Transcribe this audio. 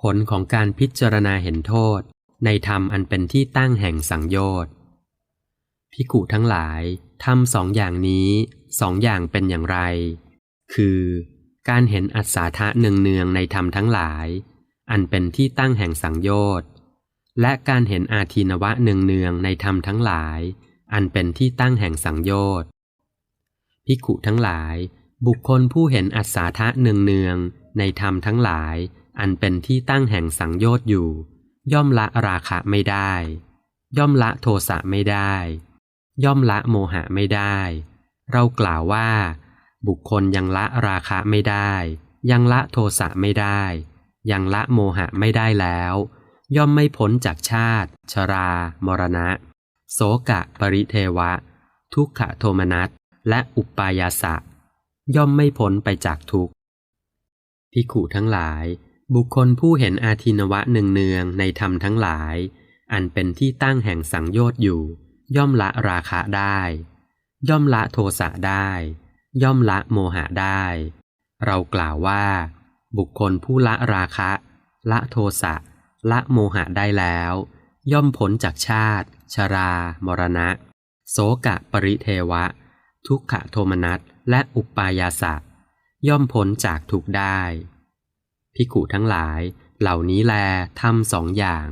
ผลของการพิจารณาเห็นโทษ ในธรรมอันเป็นที่ตั้งแห่งสังโยชน์พิกุทั้งหลายทำสองอย่างนี้สองอย่างเป็นอย่างไร คือ การเห็นอัศาทะเนืองๆในธรรมทั้งหลาย อันเป็นที่ตั้งแห่งสังโยชน์และการเห็นอาทีนวะเนืองๆในธรรมทั้งหลาย อันเป็นที่ตั้งแห่งสังโยชน์พิกุทั้งหลาย บุคคลผู้เห็นอัศาทะเนืองๆในธรรมทั้งหลาย อันเป็นที่ตั้งแห่งสังโยชน์อยู่ ย่อมละราคะไม่ได้ ย่อมละโทสะไม่ได้ ย่อมละโมหะไม่ได้ เรากล่าวว่า บุคคลยังละราคะไม่ได้ ยังละโทสะไม่ได้ ยังละโมหะไม่ได้แล้ว ย่อมไม่พ้นจากชาติ ชรา มรณะ โสกะปริเทวะ ทุกขโทมนัสและอุปายาสะ ย่อมไม่พ้นไปจากทุกข์พิขุทั้งหลาย บุคคลผู้เห็นอาทินวะเนืองๆในธรรมทั้งหลาย อันเป็นที่ตั้งแห่งสังโยชน์อยู่ ย่อมละราคะได้ ย่อมละโทสะได้ ย่อมละโมหะได้ เรากล่าวว่า บุคคลผู้ละราคะ ละโทสะละโมหะได้แล้ว ย่อมพ้นจากชาติ ชรา มรณะ โสกะปริเทวะ ทุกขโทมนัสและอุปายาสะย่อมพ้นจากทุกได้ พิกุทั้งหลาย เหล่านี้แลทำสองอย่าง